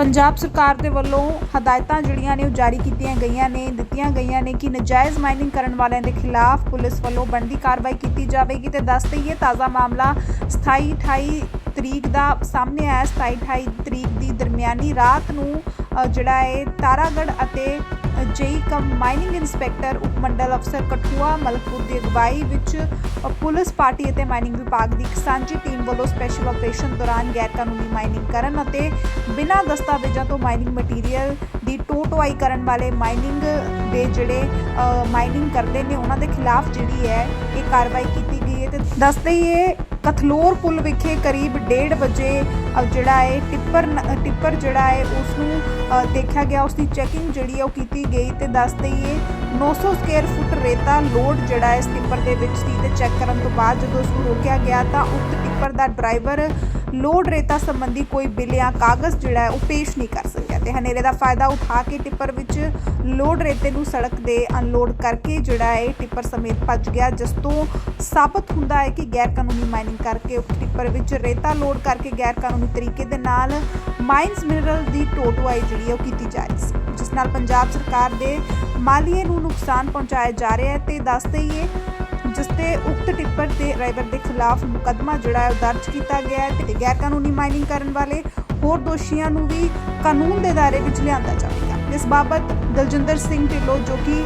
ਪੰਜਾਬ ਸਰਕਾਰ ਦੇ ਵੱਲੋਂ ਹਦਾਇਤਾਂ ਜਿਹੜੀਆਂ ਨੇ ਉਹ ਜਾਰੀ ਕੀਤੀਆਂ ਗਈਆਂ ਨੇ, ਦਿੱਤੀਆਂ ਗਈਆਂ ਨੇ ਕਿ ਨਜਾਇਜ਼ ਮਾਈਨਿੰਗ ਕਰਨ ਵਾਲਿਆਂ ਦੇ ਖਿਲਾਫ ਪੁਲਿਸ ਵੱਲੋਂ ਬਣਦੀ ਕਾਰਵਾਈ ਕੀਤੀ ਜਾਵੇਗੀ ਤੇ ਦੱਸ ਦੇਈਏ ਤਾਜ਼ਾ ਮਾਮਲਾ 27 28 ਤਰੀਕ ਦਾ ਸਾਹਮਣੇ ਆਇਆ। 27 28 ਤਰੀਕ ਦੀ ਦਰਮਿਆਨੀ ਰਾਤ ਨੂੰ ਜਿਹੜਾ ਹੈ ਤਾਰਾਗੜ ਅਤੇ ਜੇਈ ਕਮ ਮਾਈਨਿੰਗ ਇੰਸਪੈਕਟਰ ਉਪ ਮੰਡਲ ਅਫਸਰ ਕਠੂਆ ਮਲਕਪੁਰ ਦੀ ਅਗਵਾਈ ਵਿੱਚ ਪੁਲਿਸ ਪਾਰਟੀ ਅਤੇ ਮਾਈਨਿੰਗ ਵਿਭਾਗ ਦੀ ਇੱਕ ਸਾਂਝੀ ਟੀਮ ਵੱਲੋਂ ਸਪੈਸ਼ਲ ਆਪਰੇਸ਼ਨ ਦੌਰਾਨ ਗੈਰ ਕਾਨੂੰਨੀ ਮਾਈਨਿੰਗ ਕਰਨ ਅਤੇ ਬਿਨਾਂ ਦਸਤਾਵੇਜ਼ਾਂ ਤੋਂ ਮਾਈਨਿੰਗ ਮਟੀਰੀਅਲ ਦੀ ਟੋ ਢੁਆਈ ਕਰਨ ਵਾਲੇ ਮਾਈਨਿੰਗ ਦੇ ਜਿਹੜੇ ਮਾਈਨਿੰਗ ਕਰਦੇ ਨੇ, ਉਹਨਾਂ ਦੇ ਖਿਲਾਫ ਜਿਹੜੀ ਹੈ, ਇਹ ਕਾਰਵਾਈ ਕੀਤੀ ਗਈ ਹੈ ਤੇ ਦੱਸਦੇ ਹੀ ਕਥਲੋਰ ਪੁਲ ਵਿਖੇ ਕਰੀਬ 1:30 ਵਜੇ ਜਿਹੜਾ ਹੈ, ਟਿੱਪਰ ਟਿੱਪਰ ਜਿਹੜਾ ਹੈ ਉਸ ਨੂੰ ਦੇਖਿਆ ਗਿਆ। ਉਸ ਦੀ ਚੈਕਿੰਗ ਜਿਹੜੀ ਹੈ, ਉਹ ਕੀਤੀ ਗਈ ਤੇ ਦੱਸ ਹੀ ਇਹ 900 ਸਕੁਅਰ ਫੁੱਟ ਰੇਤਾ ਲੋਡ ਜਿਹੜਾ ਹੈ, ਇਸ ਟਿੱਪਰ ਦੇ ਵਿੱਚ ਸੀ ਤੇ ਚੈੱਕ ਕਰਨ ਤੋਂ ਬਾਅਦ ਜਦੋਂ ਉਸ ਨੂੰ ਰੋਕਿਆ ਗਿਆ ਤਾਂ ਉਕਤ ਟਿੱਪਰ ਦਾ ਡਰਾਈਵਰ ਲੋਡ ਰੇਤਾ ਸੰਬੰਧੀ ਕੋਈ ਬਿੱਲ ਜਾਂ ਕਾਗਜ਼ ਜਿਹੜਾ ਹੈ, ਉਹ ਪੇਸ਼ ਨਹੀਂ ਕਰ ਸਕਿਆ ਤੇ ਹਨੇਰੇ ਦਾ ਫਾਇਦਾ ਉਠਾ ਕੇ ਟਿੱਪਰ ਵਿੱਚ ਲੋਡ ਰੇਤੇ ਨੂੰ ਸੜਕ ਦੇ ਅਨਲੋਡ ਕਰਕੇ ਜਿਹੜਾ ਹੈ, ਟਿੱਪਰ ਸਮੇਤ ਭੱਜ ਗਿਆ, ਜਿਸ ਤੋਂ ਸਾਬਤ ਹੁੰਦਾ ਹੈ ਕਿ ਗੈਰ ਕਾਨੂੰਨੀ ਮਾਈਨਿੰਗ ਕਰਕੇ ਉਸ ਟਿੱਪਰ ਵਿੱਚ ਰੇਤਾ ਲੋਡ ਕਰਕੇ ਗੈਰ ਕਾਨੂੰਨੀ ਤਰੀਕੇ ਦੇ ਨਾਲ ਮਾਈਨਸ ਮਿਨਰਲ ਦੀ ਟੋਟਵਾਈ ਜਿਹੜੀ ਹੈ ਉਹ ਕੀਤੀ ਜਾ ਰਹੀ ਸੀ, ਜਿਸ ਨਾਲ ਪੰਜਾਬ ਸਰਕਾਰ ਦੇ ਮਾਲੀਏ ਨੂੰ ਨੁਕਸਾਨ ਪਹੁੰਚਾਇਆ ਜਾ ਰਿਹਾ ਹੈ ਤੇ ਦੱਸ ਦਈਏ, ਜਿਸ ਤੇ ਉਕਤ ਟਿੱਪਰ ਦੇ ਡਰਾਈਵਰ ਦੇ ਖਿਲਾਫ ਮੁਕੱਦਮਾ ਜਿਹੜਾ ਹੈ ਉਹ ਦਰਜ ਕੀਤਾ ਗਿਆ ਹੈ ਤੇ ਗੈਰ ਕਾਨੂੰਨੀ ਮਾਈਨਿੰਗ ਕਰਨ ਵਾਲੇ ਹੋਰ ਦੋਸ਼ੀਆਂ ਨੂੰ ਵੀ ਕਾਨੂੰਨ ਦੇ ਦਾਇਰੇ ਵਿੱਚ ਲਿਆਂਦਾ ਜਾਵੇਗਾ। ਇਸ ਬਾਬਤ ਦਲਜਿੰਦਰ ਸਿੰਘ ਢਿੱਲੋਂ ਜੋ ਕਿ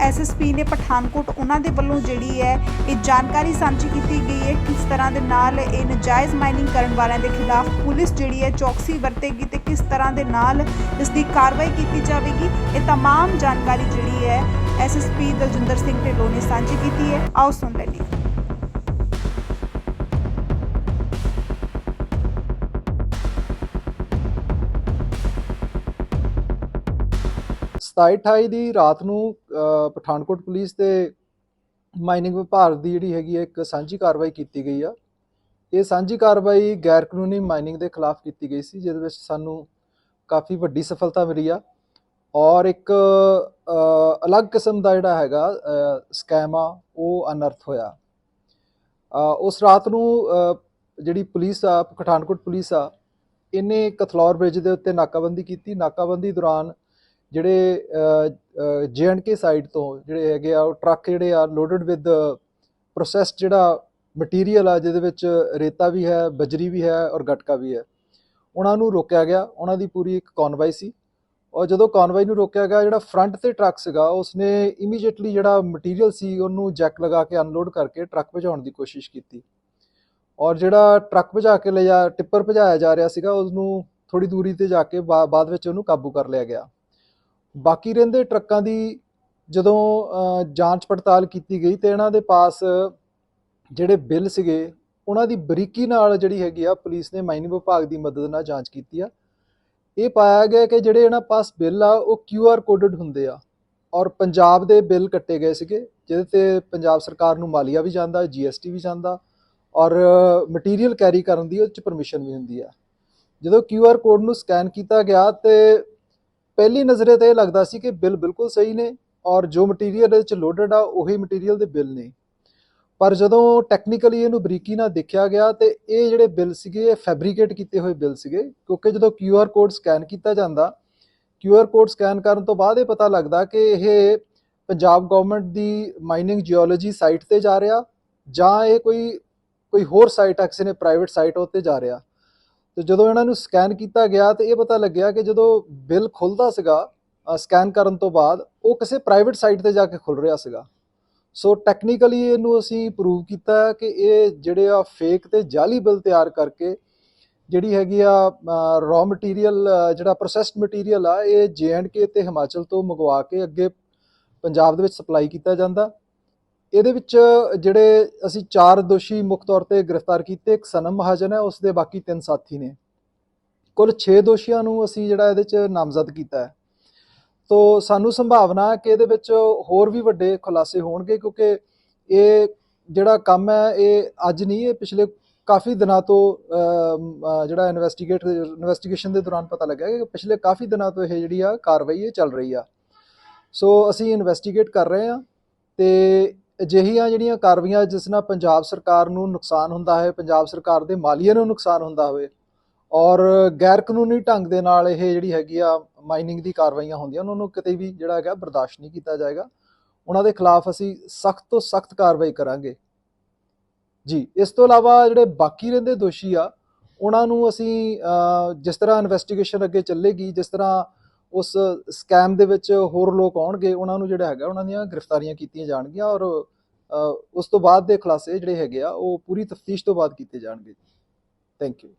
ਐਸਐਸਪੀ ਨੇ ਪਠਾਨਕੋਟ ਉਹਨਾਂ ਦੇ ਵੱਲੋਂ ਜਿਹੜੀ ਹੈ ਇਹ ਜਾਣਕਾਰੀ ਸਾਂਝੀ ਕੀਤੀ ਗਈ ਹੈ ਕਿਸ ਤਰ੍ਹਾਂ ਦੇ ਨਾਲ ਇਹ ਨਜਾਇਜ਼ ਮਾਈਨਿੰਗ ਕਰਨ ਵਾਲਿਆਂ ਦੇ ਖਿਲਾਫ ਪੁਲਿਸ ਜਿਹੜੀ ਹੈ ਚੌਕਸੀ ਵਰਤੇਗੀ ਤੇ ਕਿਸ ਤਰ੍ਹਾਂ ਦੇ ਨਾਲ ਇਸ ਦੀ ਕਾਰਵਾਈ ਕੀਤੀ ਜਾਵੇਗੀ ਇਹ तमाम ਜਾਣਕਾਰੀ ਜਿਹੜੀ ਹੈ ਐਸਐਸਪੀ ਦਲਜਿੰਦਰ ਸਿੰਘ ਢਿੱਲੋਂ ਨੇ ਸਾਂਝੀ ਕੀਤੀ ਹੈ ਆਓ ਸੁਣ ਲੈਂਦੇ 27 28 ਦੀ ਰਾਤ ਨੂੰ ਪਠਾਨਕੋਟ ਪੁਲਿਸ ਤੇ ਮਾਈਨਿੰਗ ਵਿਭਾਗ ਦੀ ਜਿਹੜੀ ਹੈਗੀ ਹੈ ਇੱਕ ਸਾਂਝੀ ਕਾਰਵਾਈ ਕੀਤੀ ਗਈ ਆ। ਇਹ ਸਾਂਝੀ ਕਾਰਵਾਈ ਗੈਰ ਕਾਨੂੰਨੀ ਮਾਈਨਿੰਗ ਦੇ ਖਿਲਾਫ ਕੀਤੀ ਗਈ ਸੀ, ਜਿਹਦੇ ਵਿੱਚ ਸਾਨੂੰ ਕਾਫੀ ਵੱਡੀ ਸਫਲਤਾ ਮਿਲੀ ਆ। ਔਰ ਇੱਕ ਅਲੱਗ ਕਿਸਮ ਦਾ ਜਿਹੜਾ ਹੈਗਾ ਸਕੈਮ ਆ, ਉਹ ਅਨਰਥ ਹੋਇਆ। ਉਸ ਰਾਤ ਨੂੰ ਜਿਹੜੀ ਪੁਲਿਸ ਆ, ਪਠਾਨਕੋਟ ਪੁਲਿਸ ਆ, ਇਹਨੇ ਕਥਲੌਰ ਬ੍ਰਿਜ ਦੇ ਉੱਤੇ ਨਾਕਾਬੰਦੀ ਕੀਤੀ। ਨਾਕਾਬੰਦੀ ਦੌਰਾਨ ਜਿਹੜੇ ਕੇ ਸਾਈਡ ਤੋਂ ਜਿਹੜੇ ਹੈਗੇ ਆ, ਉਹ ਟਰੱਕ ਜਿਹੜੇ ਆ ਲੋਡਡ ਵਿਦ ਪ੍ਰੋਸੈਸਡ ਜਿਹੜਾ ਮਟੀਰੀਅਲ ਆ, ਜਿਹਦੇ ਵਿੱਚ ਰੇਤਾ ਵੀ ਹੈ, ਬਜਰੀ ਵੀ ਹੈ ਔਰ ਗਟਕਾ ਵੀ ਹੈ। ਉਹਨਾਂ ਨੂੰ ਰੋਕਿਆ ਗਿਆ। ਉਹਨਾਂ ਦੀ ਪੂਰੀ ਇੱਕ ਕਨਵਾਈ ਸੀ। ਔਰ ਜਦੋਂ ਕਨਵਾਈ ਨੂੰ ਰੋਕਿਆ ਗਿਆ, ਜਿਹੜਾ ਫਰੰਟ ਤੇ ਟਰੱਕ ਸੀਗਾ, ਉਸਨੇ ਇਮੀਡੀਏਟਲੀ ਜਿਹੜਾ ਮਟੀਰੀਅਲ ਸੀ, ਉਹਨੂੰ ਜੈਕ ਲਗਾ ਕੇ ਅਨਲੋਡ ਕਰਕੇ ਟਰੱਕ ਭਜਾਉਣ ਦੀ ਕੋਸ਼ਿਸ਼ ਕੀਤੀ। ਔਰ ਜਿਹੜਾ ਟਰੱਕ ਭਜਾ ਕੇ ਲਿਆ, ਟਿੱਪਰ ਭਜਾਇਆ ਜਾ ਰਿਹਾ ਸੀਗਾ ਉਸ ਨੂੰ ਥੋੜੀ ਦੂਰੀ ਤੇ ਜਾ ਕੇ ਬਾ- ਬਾਅਦ ਵਿੱਚ ਉਹਨੂੰ ਕਾਬੂ ਕਰ ਲਿਆ ਗਿਆ। ਬਾਕੀ ਰਹਿੰਦੇ ਟਰੱਕਾਂ ਦੀ ਜਦੋਂ ਜਾਂਚ ਪੜਤਾਲ ਕੀਤੀ ਗਈ ਤੇ ਇਹਨਾਂ ਦੇ ਪਾਸ ਜਿਹੜੇ ਬਿੱਲ ਸੀਗੇ, ਉਹਨਾਂ ਦੀ ਬਰੀਕੀ ਨਾਲ ਜਿਹੜੀ ਹੈਗੀ ਆ, ਪੁਲਿਸ ਨੇ ਮਾਈਨਿੰਗ ਵਿਭਾਗ ਦੀ ਮਦਦ ਨਾਲ ਜਾਂਚ ਕੀਤੀ ਆ। ਇਹ ਪਾਇਆ ਗਿਆ ਕਿ ਜਿਹੜੇ ਇਹਨਾਂ ਪਾਸ ਬਿੱਲ ਆ, ਉਹ ਕਿਊ ਆਰ ਕੋਡਡ ਹੁੰਦੇ ਆ ਔਰ ਪੰਜਾਬ ਦੇ ਬਿੱਲ ਕੱਟੇ ਗਏ ਸੀਗੇ, ਜਿਹਦੇ ਤੇ ਪੰਜਾਬ ਸਰਕਾਰ ਨੂੰ ਮਾਲੀਆ ਵੀ ਜਾਂਦਾ ਜੀਐਸਟੀ ਵੀ ਜਾਂਦਾ ਔਰ ਮਟੀਰੀਅਲ ਕੈਰੀ ਕਰਨ ਦੀ ਉਹ ਚ ਪਰਮਿਸ਼ਨ ਵੀ ਹੁੰਦੀ ਆ। ਜਦੋਂ ਕਿਊ ਆਰ ਕੋਡ ਨੂੰ ਸਕੈਨ ਕੀਤਾ ਗਿਆ ਤੇ ਪਹਿਲੀ ਨਜ਼ਰੇ ਤੇ ਇਹ ਲੱਗਦਾ ਸੀ ਕਿ ਬਿੱਲ ਬਿਲਕੁਲ ਸਹੀ ਨੇ ਔਰ ਜੋ ਮਟੀਰੀਅਲ ਇਹਦੇ ਵਿੱਚ ਲੋਡਡ ਆ, ਉਹੀ ਮਟੀਰੀਅਲ ਦੇ ਬਿੱਲ ਨੇ। ਪਰ ਜਦੋਂ ਟੈਕਨੀਕਲੀ ਇਹਨੂੰ ਬਰੀਕੀ ਨਾਲ ਦੇਖਿਆ ਗਿਆ ਤੇ ਇਹ ਜਿਹੜੇ ਬਿੱਲ ਸੀਗੇ, ਇਹ ਫੈਬਰੀਕੇਟ ਕੀਤੇ ਹੋਏ ਬਿੱਲ ਸੀਗੇ, ਕਿਉਂਕਿ ਜਦੋਂ ਕਿਊ ਆਰ ਕੋਡ ਸਕੈਨ ਕੀਤਾ ਜਾਂਦਾ ਕਿਊ ਆਰ ਕੋਡ ਸਕੈਨ ਕਰਨ ਤੋਂ ਬਾਅਦ ਇਹ ਪਤਾ ਲੱਗਦਾ ਕਿ ਇਹ ਪੰਜਾਬ ਗਵਰਨਮੈਂਟ ਦੀ ਮਾਈਨਿੰਗ ਜੀਓਲੋਜੀ ਸਾਈਟ ਤੇ ਜਾ ਰਿਹਾ ਜਾਂ ਇਹ ਕੋਈ ਕੋਈ ਹੋਰ ਸਾਈਟ ਆ, ਕਿਸੇ ਨੇ ਪ੍ਰਾਈਵੇਟ ਸਾਈਟ ਉੱਤੇ ਜਾ ਰਿਹਾ। ਤੇ ਜਦੋਂ ਇਹਨਾਂ ਨੂੰ ਸਕੈਨ ਕੀਤਾ ਗਿਆ ਤੇ ਇਹ ਪਤਾ ਲੱਗਿਆ ਕਿ ਜਦੋਂ ਬਿੱਲ ਖੁੱਲਦਾ ਸੀਗਾ ਸਕੈਨ ਕਰਨ ਤੋਂ ਬਾਅਦ, ਉਹ ਕਿਸੇ ਪ੍ਰਾਈਵੇਟ ਸਾਈਟ ਤੇ ਜਾ ਕੇ ਖੁੱਲ ਰਿਹਾ ਸੀਗਾ। ਸੋ ਟੈਕਨੀਕਲੀ ਇਹਨੂੰ ਅਸੀਂ ਪ੍ਰੂਵ ਕੀਤਾ ਕਿ ਇਹ ਜਿਹੜੇ ਆ ਫੇਕ ਤੇ ਜਾਲੀ ਬਿੱਲ ਤਿਆਰ ਕਰਕੇ ਜਿਹੜੀ ਹੈਗੀ ਆ ਰॉ ਮਟੀਰੀਅਲ ਜਿਹੜਾ ਪ੍ਰੋਸੈਸਡ ਮਟੀਰੀਅਲ ਆ, ਇਹ ਕੇ ਤੇ ਹਿਮਾਚਲ ਤੋਂ ਮੰਗਵਾ ਕੇ ਅੱਗੇ ਪੰਜਾਬ ਦੇ ਵਿੱਚ ਸਪਲਾਈ ਕੀਤਾ ਜਾਂਦਾ। ਇਹਦੇ ਵਿੱਚ ਜਿਹੜੇ ਅਸੀਂ ਚਾਰ ਦੋਸ਼ੀ ਮੁੱਖ ਤੌਰ ਤੇ ਗ੍ਰਿਫਤਾਰ ਕੀਤੇ, ਇੱਕ ਸਨਮ ਮਹਾਜਨ ਹੈ ਉਸ ਦੇ ਬਾਕੀ ਤਿੰਨ ਸਾਥੀ ਨੇ। ਕੁੱਲ 6 ਦੋਸ਼ੀਆਂ ਨੂੰ ਅਸੀਂ ਜਿਹੜਾ ਇਹਦੇ ਚ ਨਾਮਜ਼ਦ ਕੀਤਾ ਹੈ। ਤੋ ਸਾਨੂੰ ਸੰਭਾਵਨਾ ਹੈ ਕਿ ਇਹਦੇ ਵਿੱਚ ਹੋਰ ਵੀ ਵੱਡੇ ਖੁਲਾਸੇ ਹੋਣਗੇ, ਕਿਉਂਕਿ ਇਹ ਜਿਹੜਾ ਕੰਮ ਹੈ, ਇਹ ਅੱਜ ਨਹੀਂ, ਇਹ ਪਿਛਲੇ ਕਾਫੀ ਦਿਨਾਂ ਤੋਂ ਜਿਹੜਾ ਇਨਵੈਸਟੀਗੇਟ ਇਨਵੈਸਟੀਗੇਸ਼ਨ ਦੇ ਦੌਰਾਨ ਪਤਾ ਲੱਗਿਆ ਕਿ ਪਿਛਲੇ ਕਾਫੀ ਦਿਨਾਂ ਤੋਂ ਇਹ ਜਿਹੜੀ ਆ ਕਾਰਵਾਈ ਇਹ ਚੱਲ ਰਹੀ ਆ। ਸੋ ਅਸੀਂ ਇਨਵੈਸਟੀਗੇਟ ਕਰ ਰਹੇ ਹਾਂ ਤੇ ਅਜਿਹੀਆਂ ਜਿਹੜੀਆਂ ਕਾਰਵਾਈਆਂ ਜਿਸ ਨਾਲ ਪੰਜਾਬ ਸਰਕਾਰ ਨੂੰ ਨੁਕਸਾਨ ਹੁੰਦਾ ਹੈ ਪੰਜਾਬ ਸਰਕਾਰ ਦੇ ਮਾਲੀਏ ਨੂੰ ਨੁਕਸਾਨ ਹੁੰਦਾ ਹੋਵੇ ਔਰ ਗੈਰ ਕਾਨੂੰਨੀ ਢੰਗ ਦੇ ਨਾਲ ਇਹ ਜਿਹੜੀ ਹੈਗੀ ਆ ਮਾਈਨਿੰਗ ਦੀ ਕਾਰਵਾਈਆਂ ਹੁੰਦੀਆਂ, ਉਹਨਾਂ ਨੂੰ ਕਿਤੇ ਵੀ ਜਿਹੜਾ ਹੈਗਾ ਬਰਦਾਸ਼ਤ ਨਹੀਂ ਕੀਤਾ ਜਾਏਗਾ। ਉਹਨਾਂ ਦੇ ਖਿਲਾਫ ਅਸੀਂ ਸਖਤ ਤੋਂ ਸਖਤ ਕਾਰਵਾਈ ਕਰਾਂਗੇ। ਜੀ, ਇਸ ਤੋਂ ਇਲਾਵਾ ਜਿਹੜੇ ਬਾਕੀ ਰਹਿੰਦੇ ਦੋਸ਼ੀ ਆ, ਉਹਨਾਂ ਨੂੰ ਅਸੀਂ ਜਿਸ ਤਰ੍ਹਾਂ ਇਨਵੈਸਟੀਗੇਸ਼ਨ ਅੱਗੇ ਚੱਲੇਗੀ, ਜਿਸ ਤਰ੍ਹਾਂ ਉਸ ਸਕੈਮ ਦੇ ਵਿੱਚ ਹੋਰ ਲੋਕ ਆਉਣਗੇ, ਉਹਨਾਂ ਨੂੰ ਜਿਹੜਾ ਹੈਗਾ, ਉਹਨਾਂ ਦੀਆਂ ਗ੍ਰਿਫਤਾਰੀਆਂ ਕੀਤੀਆਂ ਜਾਣਗੀਆਂ ਔਰ ਉਸ ਤੋਂ ਬਾਅਦ ਦੇ ਖੁਲਾਸੇ ਜਿਹੜੇ ਹੈਗੇ ਆ, ਉਹ ਪੂਰੀ ਤਫਤੀਸ਼ ਤੋਂ ਬਾਅਦ ਕੀਤੇ ਜਾਣਗੇ। Thank you